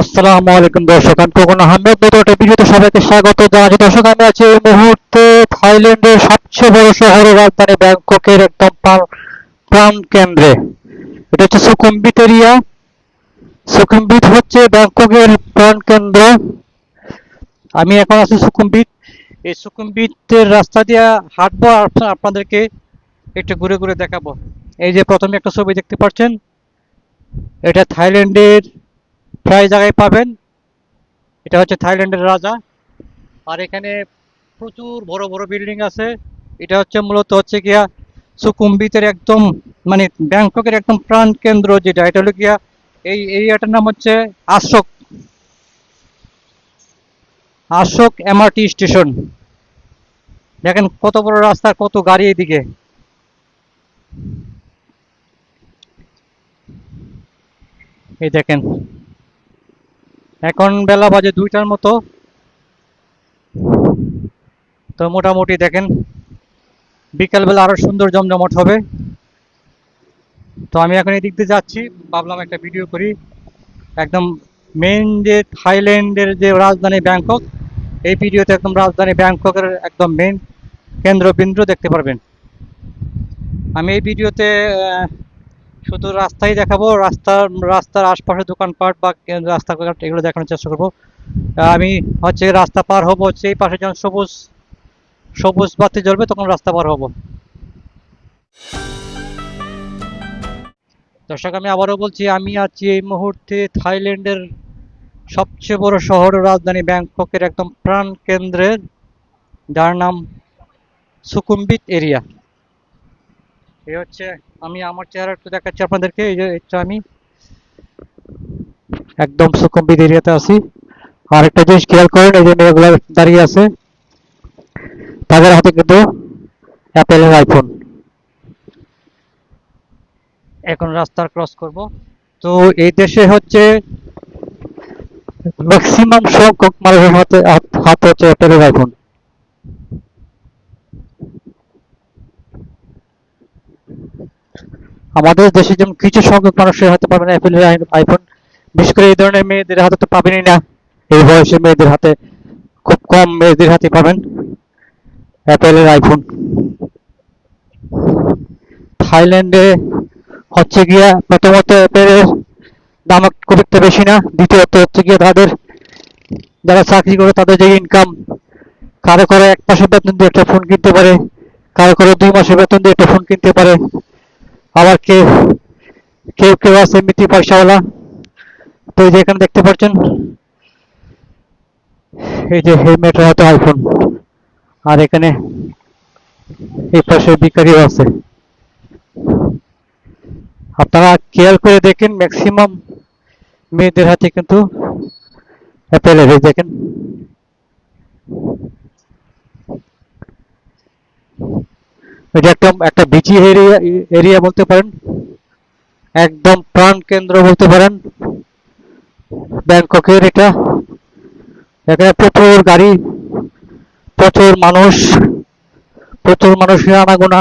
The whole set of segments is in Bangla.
আসসালামু আলাইকুম দর্শক, আমি কোকন আহমেদ নতুন ভিডিওতে সবাইকে স্বাগত জানাচ্ছি। দর্শক, আমি আছি এই মুহূর্তে থাইল্যান্ডের সবচেয়ে বড় রাজধানী ব্যাংককের একদম প্রাণ কেন্দ্রে। এটা হচ্ছে সুকুম্বিত এরিয়া সুকুম্বিত হচ্ছে ব্যাংককের প্রাণ কেন্দ্র। আমি এখন আছি সুকুম্বিত এই সুকুম্বিতের রাস্তা দিয়ে হাঁটবো। আপনাদেরকে একটু ঘুরে ঘুরে দেখাবো। এই যে প্রথমে একটা ছবি দেখতে পাচ্ছেন। এটা থাইল্যান্ডের প্রায় জায়গায় পাবেন। এটা হচ্ছে থাইল্যান্ডের রাজা। আর এখানে প্রচুর বড় বড় বিল্ডিং আছে। এটা হচ্ছে মূলত হচ্ছে গিয়া সুকুম্বিতের একদম মানে ব্যাংককের একদম প্রাণ কেন্দ্র যেটা। এটা হলো গিয়া এই এরিয়াটার নাম হচ্ছে আশোক। Ashok MRT station. দেখেন কত বড় রাস্তা কত গাড়ি এদিকে এই দেখেন। এখন বেলা বাজে দুইটার মতো। তো মোটামুটি দেখেন, বিকালবেলা আরও সুন্দর জমজমট হবে। তো আমি এখন এদিক দিয়ে যাচ্ছি, ভাবলাম একটা ভিডিও করি। একদম মেন যে থাইল্যান্ডের যে রাজধানী ব্যাংকক, এই ভিডিওতে একদম রাজধানী ব্যাংককের একদম মেন কেন্দ্রবিন্দু দেখতে পারবেন। আমি এই ভিডিওতে শুধু রাস্তাই দেখাবো, রাস্তার রাস্তার আশপাশে দোকানপাট বা রাস্তাঘাট এগুলো দেখানোর চেষ্টা করব। আমি হচ্ছে রাস্তা পার হব হচ্ছে এই পাশে যখন সবুজ সবুজ বাতি জ্বলবে তখন রাস্তা পার হব। দর্শক, আমি আবারও বলছি, আমি আছি এই মুহূর্তে থাইল্যান্ডের সবচেয়ে বড় শহর রাজধানী ব্যাংককের একদম প্রাণ কেন্দ্রের যার নাম সুকুম্বিত এরিয়া। এই হচ্ছে আমি আমার চেহারা একটু দেখাচ্ছি আপনাদেরকে, এই যে এটা আমি একদম সুকুম্বিত এরিয়াতে আছি। আর একটা জিনিস খেয়াল করেন, এই যে মেয়েগুলো দাঁড়িয়ে আছে, তাদের হাতে কিন্তু অ্যাপেলের আইফোন এখন রাস্তার ক্রস করব। তো এই দেশে হচ্ছে ম্যাক্সিমাম সংখ্যক মানুষের হাত- হাতে হচ্ছে অ্যাপেলের আইফোন আমাদের দেশে যেমন কিছু সংখ্যক মানুষের হাতে পাবেন অ্যাপেলের আইফোন বিশেষ করে এই ধরনের মেয়েদের হাতে তো পাবেনই না। এই বয়সে মেয়েদের হাতে খুব কম মেয়েদের হাতে পাবেন অ্যাপেলের আইফোন থাইল্যান্ডে হচ্ছে গিয়া প্রথমত অ্যাপেলের দাম খুব একটা বেশি না, দ্বিতীয়ত হচ্ছে গিয়া তাদের যারা চাকরি করে তাদের যে ইনকাম কারও কারও এক মাসের বেতন দিয়ে একটা ফোন কিনতে পারে, কারও কারও দুই মাসের বেতন দিয়ে একটা ফোন কিনতে পারে। আবার কেউ কেউ কেউ আছে এমনিতে পয়সাওয়ালা তো এই যে এখানে দেখতে পাচ্ছেন, এই যে মেয়েটার হাতে আইফোন আর এখানে এই পাশে ভিকারিও আছে। আপনারা খেয়াল করে দেখেন ম্যাক্সিমাম মেয়েদের হাতে কিন্তু অ্যাপেলের এই দেখেন। এটা একদম একটা বিচি এরিয়া এরিয়া বলতে পারেন, একদম প্রাণ কেন্দ্র বলতে পারেন, ব্যাংককের এটা, এখানে প্রচুর গাড়ি, প্রচুর মানুষ, প্রচুর মানুষের আনাগোনা,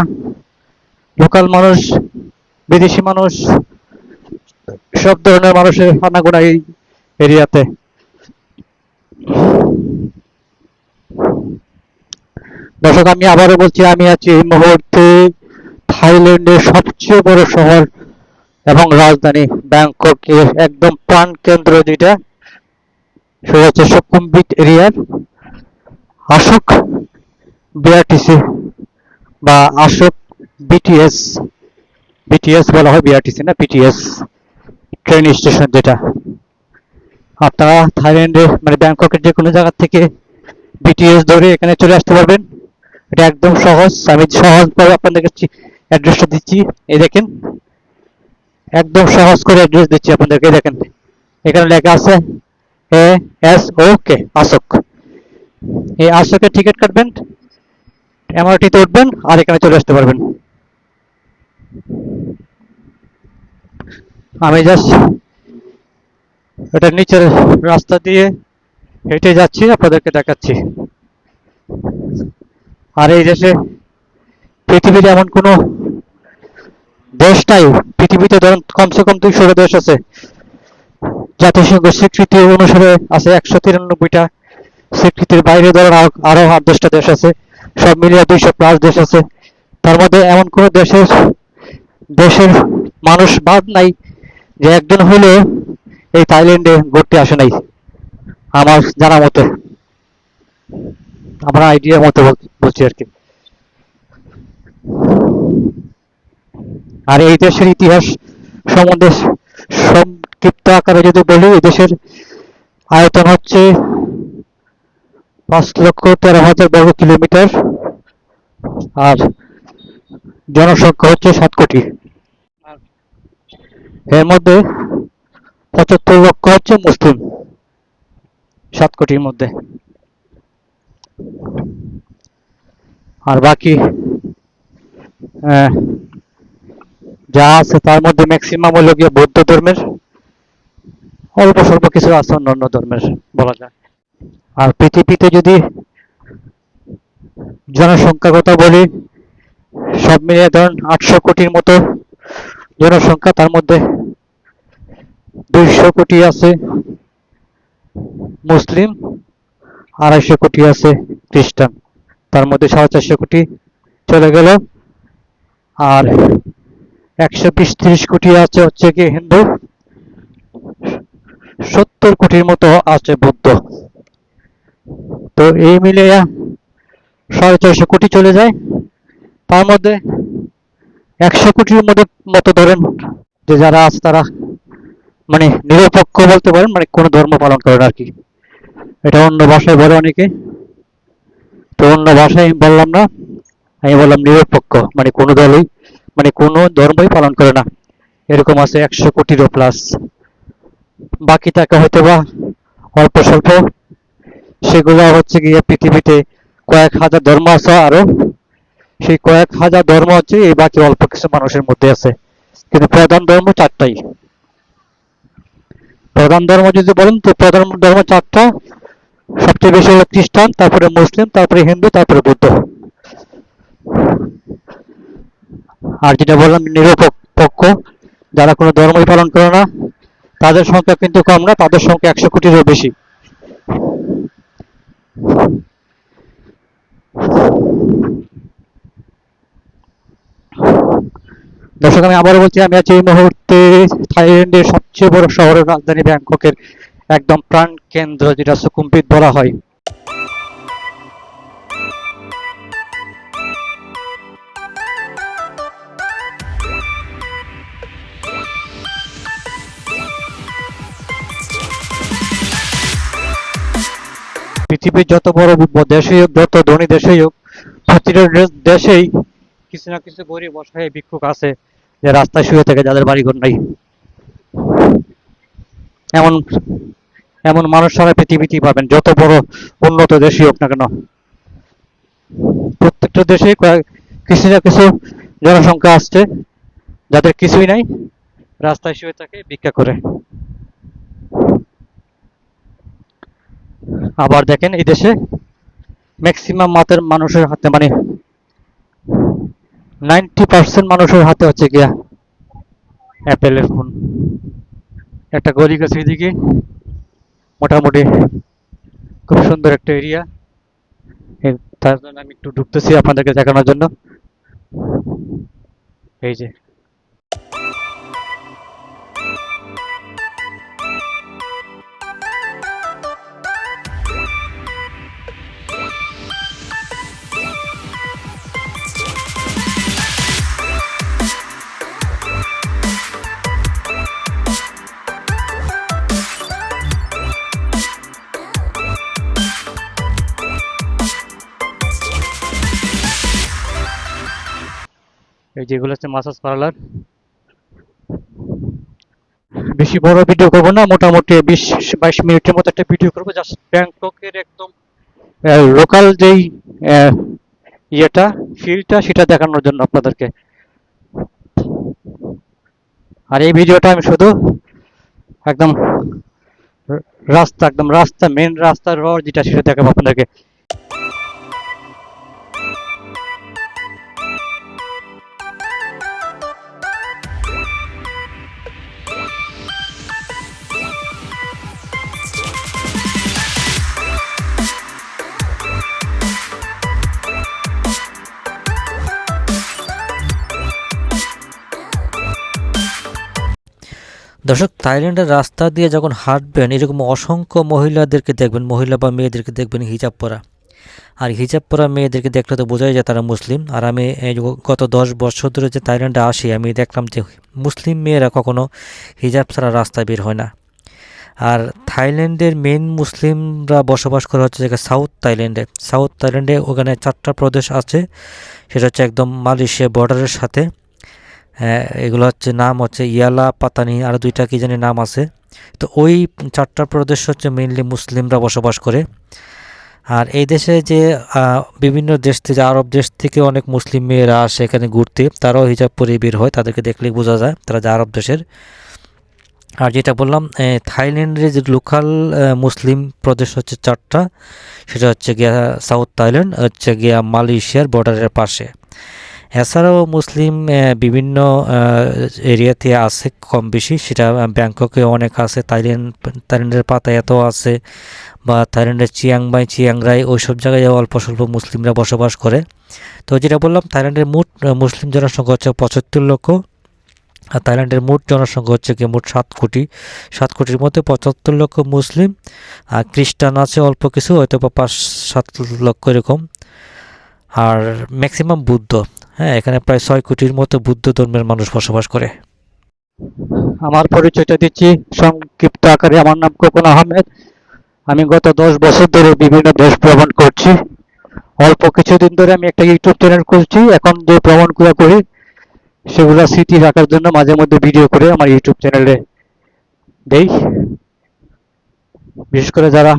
লোকাল মানুষ, বিদেশি মানুষ, সব ধরনের মানুষের আনাগোনা এই এরিয়াতে। দর্শক, আমি আবারও বলছি, আমি আছি এই মুহূর্তে থাইল্যান্ডের সবচেয়ে বড় শহর এবং রাজধানী ব্যাংককের একদম প্রাণ কেন্দ্র যেটা, সেটা হচ্ছে সুকুম্বিত এরিয়ার অশোক বিআরটিসি বা অশোক বিটিএস বিটিএস বলা হয়, বিআরটিসি না, বিটিএস ট্রেন স্টেশন যেটা। আপনারা থাইল্যান্ডে মানে ব্যাংককের যে কোনো জায়গা থেকে বিটিএস ধরে এখানে চলে আসতে পারবেন। এটা একদম সহজ। আমি সহজভাবে আপনাদেরকে অ্যাড্রেসটা দিচ্ছি। এই দেখেন। একদম সহজ করে অ্যাড্রেস দিচ্ছি আপনাদেরকে। দেখেন। এখানে লেখা আছে, এ, এস ওকে আসক। এই আসকের টিকিট কাটবেন এমআরটিতে উঠবেন, আর এখানে চলে আসতে পারবেন। আমি জাস্ট এটা নিচের রাস্তা দিয়ে হেঁটে যাচ্ছি, আপনাদেরকে দেখাচ্ছি। আর এই দেশে পৃথিবীর এমন কোনো দেশ নাই। পৃথিবীতে ধরুন কমসে কম দুইশোটা দেশ আছে। জাতিসংঘ স্বীকৃতি অনুসারে আছে একশো তিরানব্বইটা। স্বীকৃতির বাইরে ধরেন আরো- আট দশটা দেশ আছে। সব মিলিয়ে দুইশো প্লাস দেশ আছে। তার মধ্যে এমন কোনো দেশের দেশের মানুষ বাদ নাই যে একজন হলেও এই থাইল্যান্ডে ঘুরতে আসে নাই, আমার জানা মতে। আমার আইডিয়ার মতে বল- বলছি আর কি। আর এই দেশের ইতিহাস সম্বন্ধে সংক্ষিপ্ত আকারে যদি বলি, এই দেশের আয়তন হচ্ছে পাঁচ লক্ষ তেরো হাজার বর্গ কিলোমিটার, আর জনসংখ্যা হচ্ছে সাত কোটি। এর মধ্যে পঁচাত্তর লক্ষ হচ্ছে মুসলিম, সাত কোটির মধ্যে। আর বাকি যা আছে তার মধ্যে ম্যাক্সিমাম হলো গিয়ে বৌদ্ধ ধর্মের, অল্প স্বল্প কিছু আছে অন্যান্য ধর্মের বলা যায়। আর পৃথিবীতে যদি জনসংখ্যার কথা বলি, সব মিলিয়ে ধরুন আটশো কোটির মতো জনসংখ্যা, তার মধ্যে দুইশো কোটি আছে মুসলিম, আড়াইশো কোটি আছে খ্রিস্টান। তার মধ্যে সাড়ে চারশো কোটি চলে গেল। আর একশো বিশ ত্রিশ কোটি আছে হচ্ছে কি হিন্দু। সত্তর কোটির মতো আছে বৌদ্ধ। তো এই মিলিয়ে সাড়ে চারশো কোটি চলে যায়। তার মধ্যে একশো কোটির মধ্যে মতো ধরেন যে যারা আছে তারা মানে নিরপেক্ষ বলতে পারেন মানে কোনো ধর্ম পালন করেন আর কি। এটা অন্য ভাষায় বলে অনেকে। তো অন্য ভাষায় আমি বললাম না, আমি বললাম নিরপেক্ষ মানে কোনো দলই মানে কোনো ধর্মই পালন করে না। এরকম আছে একশো কোটিরও প্লাস বাকি টাকা হয়তো বা অল্প স্বল্প। সেগুলো হচ্ছে গিয়ে পৃথিবীতে কয়েক হাজার ধর্ম আছে আরও। সেই কয়েক হাজার ধর্ম হচ্ছে এই বাকি অল্প কিছু মানুষের মধ্যে আছে। কিন্তু প্রধান ধর্ম চারটাই। প্রধান ধর্ম যদি বলেন তো প্রধান ধর্ম চারটা সবচেয়ে বেশি হলো খ্রিস্টান, তারপরে মুসলিম, তারপরে হিন্দু, তারপরে বুদ্ধ। আর যেটা বললাম, নিরপেক্ষ। যারা কোনো ধর্মই পালন করে না, তাদের সংখ্যা কিন্তু কম না, তাদের সংখ্যা একশো কোটিরও বেশি। দর্শক, আমি আবারও বলছি, আমি আছি এই মুহূর্তে থাইল্যান্ডের সবচেয়ে বড় শহরের রাজধানী ব্যাংককের একদম প্রাণ কেন্দ্র যেটা সুকুম্পিত বলা হয়। পৃথিবীর যত বড় দেশেই হোক, যত ধনী দেশেই হোক, প্রতিটা দেশেই কিছু না কিছু গরিব অসহায় ভিক্ষুক আছে যে রাস্তায় শুয়ে থাকে, যাদের বাড়িঘর নাই। এমন এমন মানুষ সারা পৃথিবীতেই পাবেন, যত বড় উন্নত দেশই হোক না কেন। প্রত্যেকটা দেশে কিছু না কিছু জনসংখ্যা আসছে, যাদের কিছুই নাই, রাস্তায় শুয়ে থাকে, ভিক্ষা করে। আবার দেখেন এই দেশে ম্যাক্সিমাম মাতের মানুষের হাতে মানে নাইনটি পার্সেন্ট মানুষের হাতে হচ্ছে গিয়া অ্যাপেলের ফোন একটা গলি গেছে এদিকে। মোটামুটি খুব সুন্দর একটা এরিয়া। তার জন্য আমি একটু ঢুকতেছি আপনাদেরকে দেখানোর জন্য। এই যে। এই যেগুলো হচ্ছে মাসাজ পার্লার বেশি বড় ভিডিও করব না, মোটামুটি বিশ, বাইশ মিনিটের মতো একটা ভিডিও করব জাস্ট ব্যাংককের একদম লোকাল যেই ইয়েটা ফিলটা সেটা দেখানোর জন্য আপনাদেরকে। আর এই ভিডিওটা আমি শুধু একদম রাস্তা একদম রাস্তা মেন রাস্তার রড যেটা সেটা দেখাবো আপনাদেরকে। দর্শক, থাইল্যান্ডের রাস্তা দিয়ে যখন হাঁটবেন, এরকম অসংখ্য মহিলাদেরকে দেখবেন, মহিলা বা মেয়েদেরকে দেখবেন হিজাব পরা। আর হিজাব পরা মেয়েদেরকে দেখলে তো বোঝাই যায় তারা মুসলিম। আর আমি গত দশ বছর ধরে যে থাইল্যান্ডে আসি, আমি দেখলাম যে মুসলিম মেয়েরা কখনো হিজাব ছাড়া রাস্তায় বের হয় না। আর থাইল্যান্ডের মেন মুসলিমরা বসবাস করা হচ্ছে যে সাউথ থাইল্যান্ডে। সাউথ থাইল্যান্ডে ওখানে চারটা প্রদেশ আছে, সেটা হচ্ছে একদম মালয়েশিয়া বর্ডারের সাথে। হ্যাঁ, এগুলো হচ্ছে নাম হচ্ছে ইয়ালা পাতানি আর দুইটা কি জানি নাম আছে। তো ওই চারটা প্রদেশ হচ্ছে মেইনলি মুসলিমরা বসবাস করে। আর এই দেশে যে বিভিন্ন দেশ থেকে আরব দেশ থেকে অনেক মুসলিম মেয়েরা আসে এখানে ঘুরতে। তারাও হিজাব পরে বের হয় তাদেরকে দেখলেই বোঝা যায় তারা যে আরব দেশের। আর যেটা বললাম থাইল্যান্ডের যে লোকাল মুসলিম প্রদেশ হচ্ছে চারটা সেটা হচ্ছে গিয়া সাউথ থাইল্যান্ড হচ্ছে গিয়া মালয়েশিয়ার বর্ডারের পাশে। এছাড়াও মুসলিম বিভিন্ন এরিয়াতে আছে কম বেশি সেটা ব্যাংককে অনেক আছে থাইল্যান্ড থাইল্যান্ডের পাতায়াতেও আছে, বা থাইল্যান্ডের চিয়াংমাই, চিয়াংরাই ওই সব জায়গায় অল্প স্বল্প মুসলিমরা বসবাস করে। তো যেটা বললাম থাইল্যান্ডের মোট মুসলিম জনসংখ্যা হচ্ছে পঁচাত্তর লক্ষ, আর থাইল্যান্ডের মোট জনসংখ্যা হচ্ছে কি মোট সাত কোটি, সাত কোটির মধ্যে পঁচাত্তর লক্ষ মুসলিম, আর খ্রিস্টান আছে অল্প কিছু হয়তো বা পাঁচ সাত লক্ষ এরকম, আর ম্যাক্সিমাম বুদ্ধ। হ্যাঁ এখানে প্রায় ছয় কোটির মতো বুদ্ধ ধর্মের মানুষ বসবাস করে। আমার পরিচয়টা দিচ্ছি সংক্ষিপ্ত আকারে। আমার নাম কোকন আহমেদ। আমি গত দশ বছর ধরে বিভিন্ন দেশ ভ্রমণ করছি। অল্প কিছুদিন ধরে আমি একটা ইউটিউব চ্যানেল খুলছি। এখন যে ভ্রমণগুলো করি, সেগুলো স্মৃতি রাখার জন্য মাঝে মধ্যে ভিডিও করে আমার ইউটিউব চ্যানেলে দেই। বিশেষ করে যারা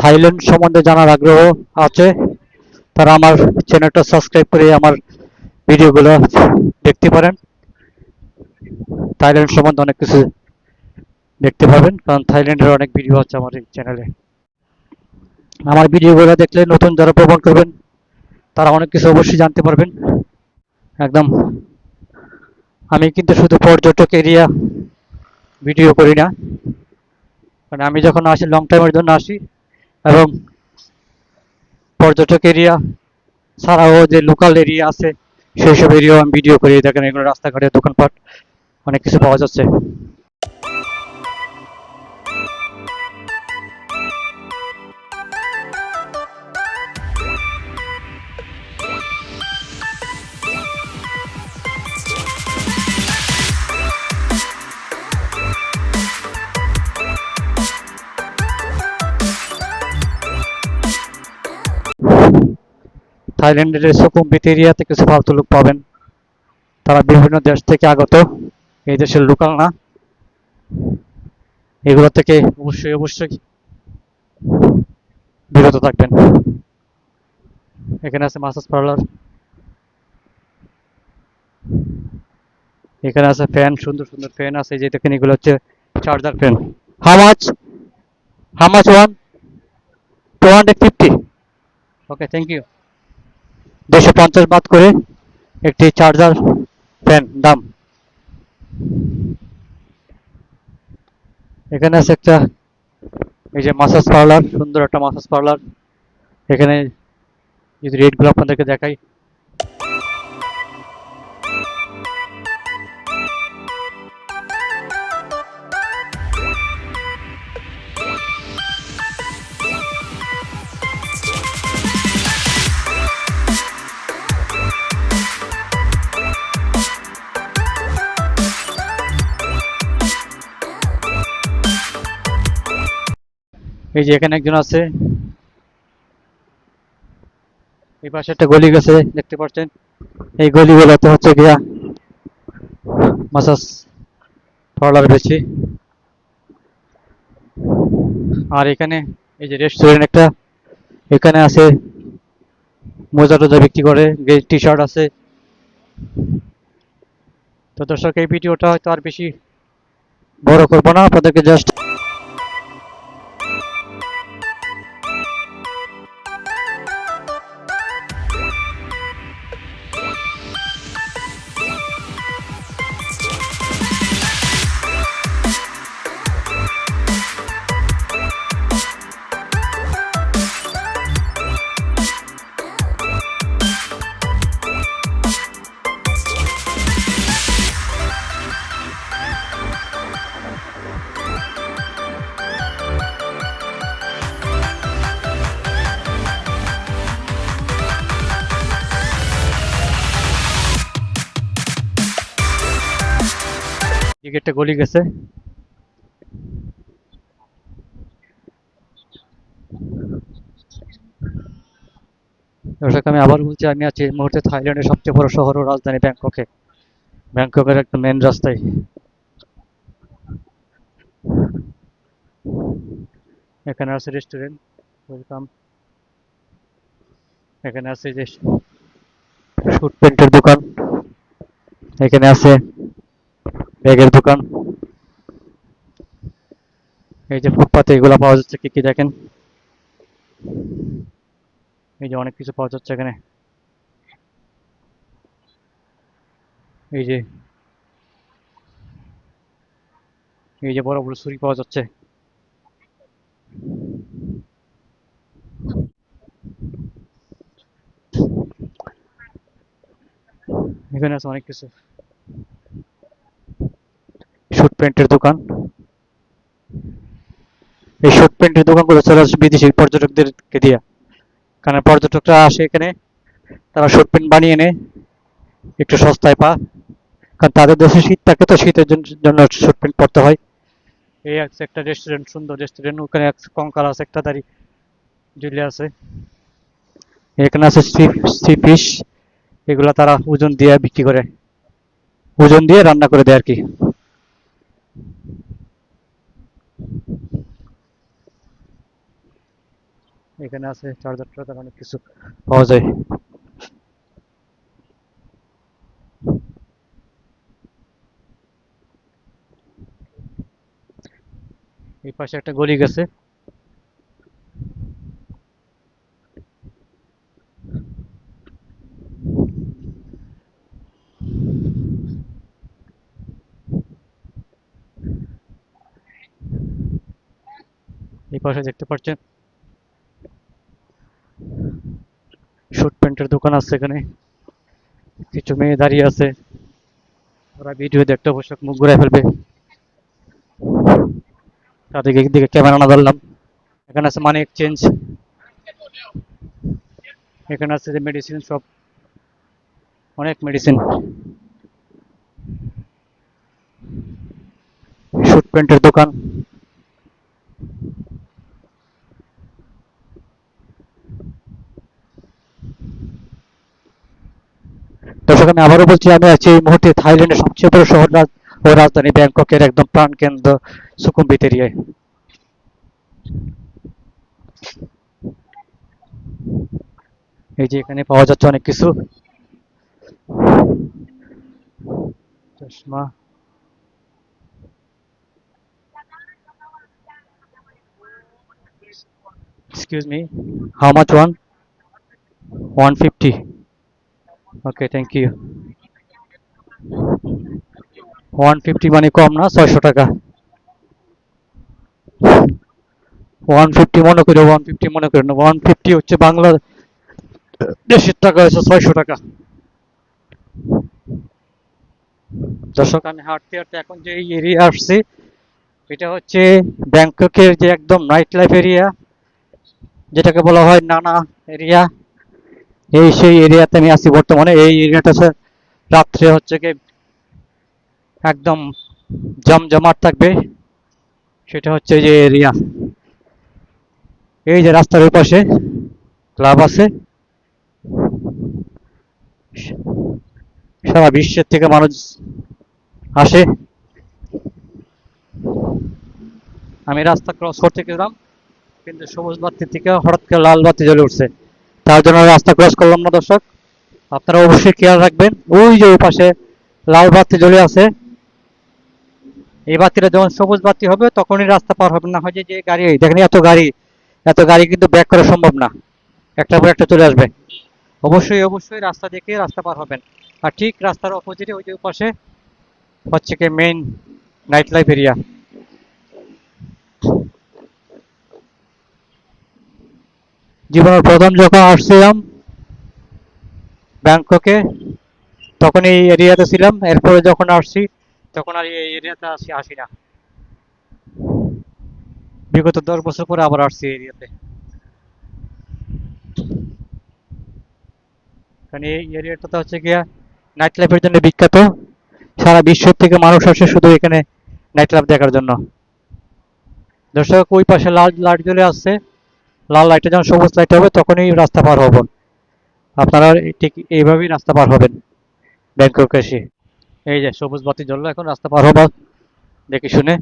থাইল্যান্ড সম্বন্ধে জানার আগ্রহ আছে তারা আমার চ্যানেলটা সাবস্ক্রাইব করে আমার ভিডিওগুলো দেখতে পারেন। থাইল্যান্ড সম্বন্ধে অনেক কিছু দেখতে পাবেন, কারণ থাইল্যান্ডের অনেক ভিডিও আছে আমার এই চ্যানেলে আমার ভিডিওগুলো দেখলে নতুন যারা ভ্রমণ করবেন, তারা অনেক কিছু অবশ্যই জানতে পারবেন। একদম। আমি কিন্তু শুধু পর্যটক এরিয়া ভিডিও করি না। মানে আমি যখন আসি লং টাইমের জন্য আসি, এবং পর্যটক এরিয়া ছাড়াও যে লোকাল এরিয়া আছে, সেই সব এরিয়াও আমি ভিডিও করি। দেখেন এগুলো রাস্তাঘাটে দোকানপাট, অনেক কিছু পাওয়া যাচ্ছে। থাইল্যান্ডের সুকুম্বিত এরিয়াতে কিছু ফালতু লোক পাবেন। তারা বিভিন্ন দেশ থেকে আগত, এই দেশের লোকাল না। এগুলো থেকে অবশ্যই অবশ্যই বিরত থাকবেন। এখানে আছে মাসাজ পার্লার। এখানে আছে ফ্যান, সুন্দর সুন্দর ফ্যান আছে। যে দেখেন, এগুলো হচ্ছে charger fan. How much how much one two hundred fifty okay thank you দুশো পঞ্চাশ বাদ করে একটি চার্জার ফ্যান দাম। এখানে আছে একটা, এই যে মাসাজ পার্লার সুন্দর একটা মাসাজ পার্লার এখানে যদি রেটগুলো আপনাদেরকে দেখাই। এই যে এখানে একজন আছে। এই পাশে একটা গলি গেছে, দেখতে পাচ্ছেন? এই গলি গলিগুলোতে হচ্ছে গিয়া মাসাজ পার্লার বেশি। আর এখানে এই যে রেস্টুরেন্ট একটা, এখানে আছে মোজা টোজা বিক্রি করে টি শার্ট আছে। তো দর্শক, এই ভিডিওটা হয়তো আর বেশি বড় করব না, আপনাদেরকে জাস্ট একটা গলি গেছে। দর্শক, আমি আবার বলছি, আমি আছি এই মুহূর্তে থাইল্যান্ডের সবচেয়ে বড় শহর ও রাজধানী ব্যাংককে। ব্যাংককের একটা মেন রাস্তায়। এখানে আছে রেস্টুরেন্ট ওয়েলকাম এখানে আছে যে শুট প্যান্টের দোকান। এখানে আছে ব্যাগের দোকান এই যে ফুটপাতে এগুলা পাওয়া যাচ্ছে কি কি দেখেন এই যে অনেক কিছু পাওয়া যাচ্ছে এখানে এই যে এই যে বড় বড় ছুরি পাওয়া যাচ্ছে এখানে আছে অনেক কিছু শুট প্যান্টের দোকান। এই শুট প্যান্টের দোকানগুলো চলে আসে বিদেশি পর্যটকদেরকে দিয়া। কারণ পর্যটকরা আসে এখানে, তারা শুট প্যান্ট বানিয়ে নেয়, একটু সস্তায় পা কারণ তাদের দেশে শীত থাকে তো শীতের জন্য শুট প্যান্ট পরতে হয়। এই আছে একটা রেস্টুরেন্ট সুন্দর রেস্টুরেন্ট ওখানে কঙ্কাল আছে, একটা দাড়ি ঝুলে আছে। এখানে আছে সি ফিশ এগুলা তারা ওজন দিয়ে বিক্রি করে। ওজন দিয়ে রান্না করে দেয় আর কি। এখানে আছে চার্জার টার্জার অনেক কিছু পাওয়া যায়। এই পাশে একটা গলি গেছে। এই পাশে দেখতে পাচ্ছেন শুট প্যান্টের দোকান আছে এখানে। কিছু মেয়ে দাঁড়িয়ে আছে। ওরা ভিডিও দেখতে অবশ্য মুখ ঘুরাই ফেলবে। তাদেরকে দিকে ক্যামেরা না ধরলাম। এখানে আছে মানি এক্সচেঞ্জ এখানে আছে যে মেডিসিন সব অনেক মেডিসিন শুট প্যান্টের দোকান। দর্শক আমি আবারও বলছি, আমি আছি এই মুহূর্তে থাইল্যান্ডের সবচেয়ে বড় শহর ও রাজধানী ব্যাংককের একদম প্রাণকেন্দ্র সুকুম্বিত এরিয়ায়। এই যে এখানে পাওয়া যাচ্ছে অনেক কিছু। চশমা। Excuse me, how much one? 150 okay, thank you. 150 মানে কম না 600 টাকা। 150 মনে করে 150 মনে করি না। ওয়ান ফিফটি হচ্ছে বাংলা দেশের টাকা হয়েছে ছয়শো টাকা। দর্শক, আমি হাঁটতে হাঁটতে এখন যে এরিয়া আসছি, এটা হচ্ছে ব্যাংককের যে একদম নাইট লাইফ এরিয়া যেটাকে বলা হয় নানা এরিয়া এই সেই এরিয়াতে আমি আছি বর্তমানে। এই এরিয়াটা হচ্ছে রাত্রে হচ্ছে কি একদম জমজমাট থাকবে। সেটা হচ্ছে যে এরিয়া। এই যে রাস্তার পাশে ক্লাব আছে। সারা বিশ্বের থেকে মানুষ আসে। আমি রাস্তা ক্রস করতে গেলাম, কিন্তু সবুজ বাতি থেকে হঠাৎ করে লাল বাতি জ্বলে উঠছে। তার জন্য রাস্তা ক্রস করলাম না, দর্শক। আপনারা অবশ্যই খেয়াল রাখবেন। ওই যে পাশে লাল বাতি জ্বলে আছে। এই বাতিটা যখন সবুজ বাতি হবে, তখনই রাস্তা পার হবে। না হয় যে গাড়ি, দেখেন এত গাড়ি। এত গাড়ি কিন্তু ব্যাক করা সম্ভব না। একটা পর একটা চলে আসবে। অবশ্যই অবশ্যই রাস্তা দেখে রাস্তা পার হবেন। আর ঠিক রাস্তার অপোজিটে ওই যে পাশে হচ্ছে কি মেইন নাইট লাইফ এরিয়া জীবনের প্রথম যখন আসছিলাম ব্যাংককে তখন এই এরিয়াতে ছিলাম। এরপরে যখন আসছি, তখন আর এই এরিয়াতে আসি আসি না। বিগত দশ বছর পরে আবার আসছি এরিয়াতে। কারণ এই এরিয়াটাতে হচ্ছে গিয়া নাইট লাইফের জন্য বিখ্যাত। সারা বিশ্ব থেকে মানুষ আসে শুধু এখানে নাইট ক্লাব দেখার জন্য। দর্শক, ওই পাশে লাল, লাইট জ্বলে আসছে। লাল লাইটে যখন সবুজ লাইট হবে, তখনই রাস্তা পার হব। আপনারা ঠিক এইভাবেই রাস্তা পার হবেন ব্যাংকক এসে। এই যে সবুজ বাতি জ্বললো, এখন রাস্তা পার হব। দেখে শুনে।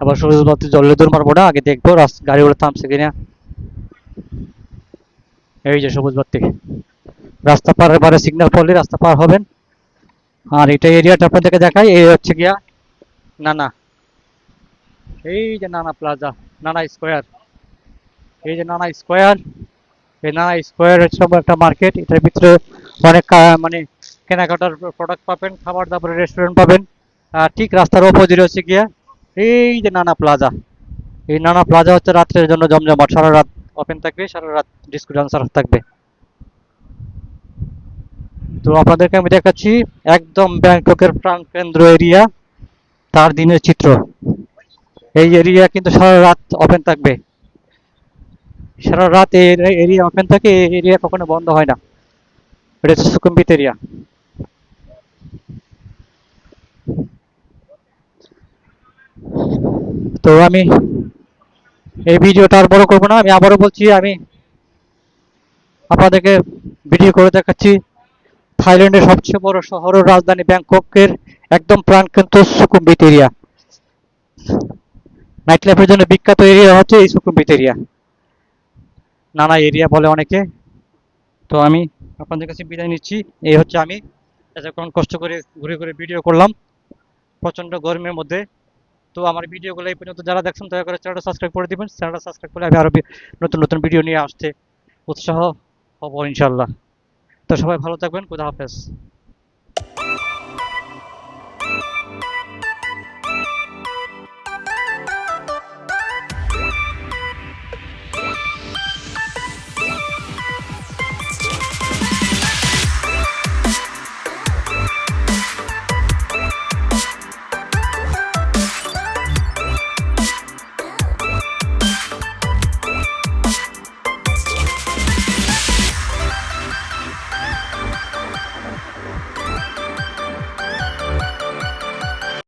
আবার সবুজ বাতি জ্বললে দূর মারবো না, আগে দেখব গাড়িগুলো থামছে কিনা। এই যে সবুজ বাতি। রাস্তা পার পারে সিগন্যাল পড়লে রাস্তা পার হবেন। আর এটা এরিয়াটা আপনাদেরকে দেখাই, এই হচ্ছে গিয়া নানা। এই যে নানা প্লাজা নানা স্কোয়ার এই যে নানা স্কোয়ার এই নানা স্কোয়ার সব একটা মার্কেট এটার ভিতরে অনেক মানে কেনাকাটার প্রোডাক্ট পাবেন, খাবার দাবার রেস্টুরেন্ট পাবেন। ঠিক রাস্তার অপোজিট হচ্ছে গিয়া এই যে নানা প্লাজা এই নানা প্লাজা হচ্ছে রাত্রের জন্য জমজমাট, সারা রাত ওপেন থাকবে, সারা রাত ডিস্কো ডান্সার থাকবে। তো আপনাদেরকে আমি দেখাচ্ছি একদম ব্যাংককের প্রাণ কেন্দ্র এরিয়া তার দিনের চিত্র। এই এরিয়া কিন্তু সারা রাত ওপেন থাকবে। সারা রাত এরিয়া ওপেন থাকে এরিয়া কখনো বন্ধ হয় না। এটা হচ্ছে সুকুম্বিত এরিয়া। তো আমি এই ভিডিওটা আর বড় করব না, আমি আবারও বলছি, আমি আপনাদেরকে ভিডিও করে দেখাচ্ছি। থাইল্যান্ডের সবচেয়ে বড় শহর ও রাজধানী ব্যাংককের একদম প্রাণকেন্দ্র সুকুম্বিত এরিয়া। নাইট লাইফের জন্য বিখ্যাত এরিয়া হচ্ছে এই সুকুম্বিত এরিয়া। নানা এরিয়া বলে অনেকে। তো আমি আপনাদের কাছে বিদায় নিচ্ছি। এই হচ্ছে আমি। এতক্ষণ কষ্ট করে ঘুরে ঘুরে ভিডিও করলাম। প্রচণ্ড গরমের মধ্যে। তো আমার ভিডিওগুলো এই পর্যন্ত যারা দেখছেন, দয়া করে চ্যানেলটা সাবস্ক্রাইব করে দেবেন। চ্যানেলটা সাবস্ক্রাইব করলে আমি আরও নতুন নতুন ভিডিও নিয়ে আসতে উৎসাহ হব ইনশাল্লাহ তো সবাই ভালো থাকবেন। খুদা হাফেজ।